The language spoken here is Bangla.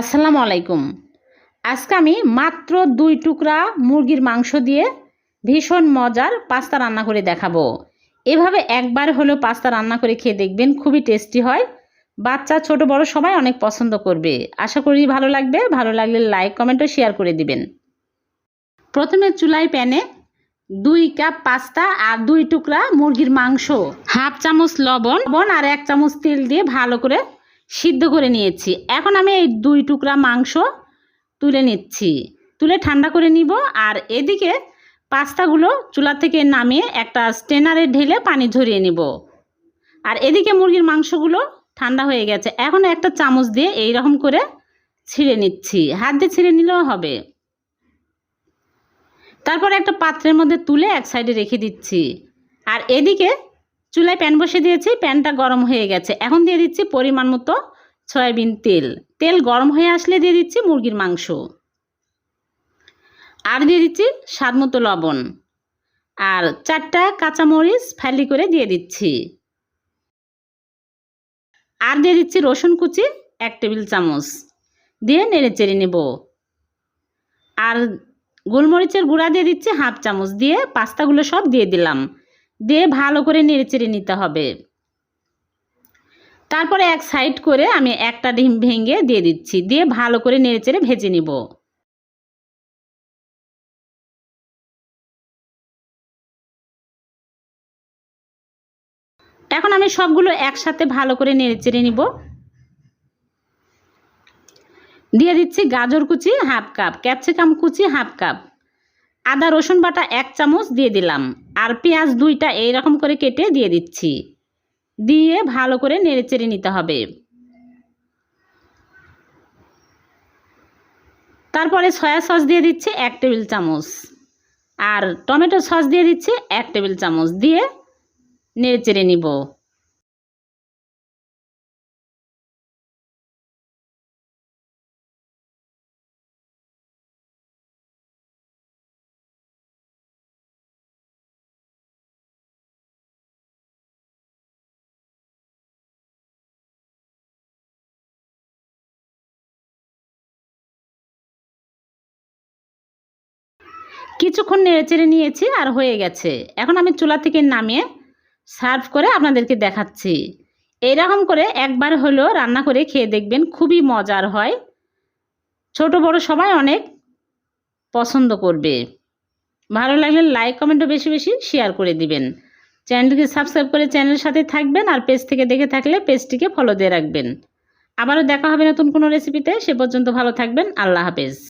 আসসালামু আলাইকুম। আজকে আমি মাত্র দুই টুকরা মুরগির মাংস দিয়ে ভীষণ মজার পাস্তা রান্না করে দেখাবো। এভাবে একবার হলেও পাস্তা রান্না করে খেয়ে দেখবেন, খুবই টেস্টি হয়। বাচ্চা, ছোট, বড় সবাই অনেক পছন্দ করবে। আশা করি ভালো লাগবে। ভালো লাগলে লাইক, কমেন্ট ও শেয়ার করে দিবেন। প্রথমে চুলায় প্যানে দুই কাপ পাস্তা আর দুই টুকরা মুরগির মাংস, হাফ চামচ লবণ লবণ আর এক চামচ তেল দিয়ে ভালো করে সিদ্ধ করে নিয়েছি। এখন আমি এই দুই টুকরা মাংস তুলে নিচ্ছি। তুলে ঠান্ডা করে নিব আর এদিকে পাস্তাগুলো চুলা থেকে নামিয়ে একটা স্টেনারে ঢেলে পানি ঝরিয়ে নিব। আর এদিকে মুরগির মাংসগুলো ঠান্ডা হয়ে গেছে। এখন একটা চামচ দিয়ে এই রকম করে ছিঁড়ে নিচ্ছি। হাত দিয়ে ছিঁড়ে নিলেও হবে। তারপর একটা পাত্রের মধ্যে তুলে এক সাইডে রেখে দিচ্ছি। আর এদিকে চুলায় প্যান বসে দিয়েছি, প্যানটা গরম হয়ে গেছে। এখন দিয়ে দিচ্ছি পরিমাণ মতো সয়াবিন তেল। তেল গরম হয়ে আসলে দিয়ে দিচ্ছি মুরগির মাংস। আর দিয়ে দিচ্ছি স্বাদ মতো লবণ। আর চারটা কাঁচামরিচ ফালি করে দিয়ে দিচ্ছি। আর দিয়ে দিচ্ছি রসুন কুচি, এক টেবিল চামচ। দিয়ে নেড়ে চেড়ে নেব। আর গোলমরিচের গুঁড়া দিয়ে দিচ্ছি হাফ চামচ। দিয়ে পাস্তাগুলো সব দিয়ে দিলাম। দিয়ে ভালো করে নেড়েচেড়ে নিতে হবে। তারপরে এক সাইড করে আমি একটা ডিম ভেঙে দিয়ে দিচ্ছি। দিয়ে ভালো করে নেড়েচেড়ে ভেজে নিব। এখন আমি সবগুলো একসাথে ভালো করে নেড়ে চেড়ে নিব। দিয়ে দিচ্ছি গাজর কুচি হাফ কাপ, ক্যাপসিকাম কুচি হাফ কাপ। আদা, রসুন বাটা এক চামচ দিয়ে দিলাম। আর পেঁয়াজ দুইটা এই রকম করে কেটে দিয়ে দিচ্ছি। দিয়ে ভালো করে নেড়ে চেড়ে নিতে হবে। তারপরে সয়া সস দিয়ে দিচ্ছি এক টেবিল চামচ। আর টমেটো সস দিয়ে দিচ্ছি এক টেবিল চামচ। দিয়ে নেড়ে চেড়ে নিব। কিছুক্ষণ নেড়েচেড়ে নিয়েছি আর হয়ে গেছে। এখন আমি চুলা থেকে নামিয়ে সার্ভ করে আপনাদেরকে দেখাচ্ছি। এইরকম করে একবার হলেও রান্না করে খেয়ে দেখবেন খুবই মজার হয়। ছোট বড় সবাই অনেক পছন্দ করবে। ভালো লাগলে লাইক কমেন্টও বেশি বেশি শেয়ার করে দিবেন। চ্যানেলটিকে সাবস্ক্রাইব করে চ্যানেলের সাথে থাকবেন আর পেজ থেকে দেখে থাকলে পেজটিকে ফলো দিয়ে রাখবেন। আবারও দেখা হবে নতুন কোনো রেসিপিতে সে পর্যন্ত ভালো থাকবেন। আল্লাহ হাফেজ।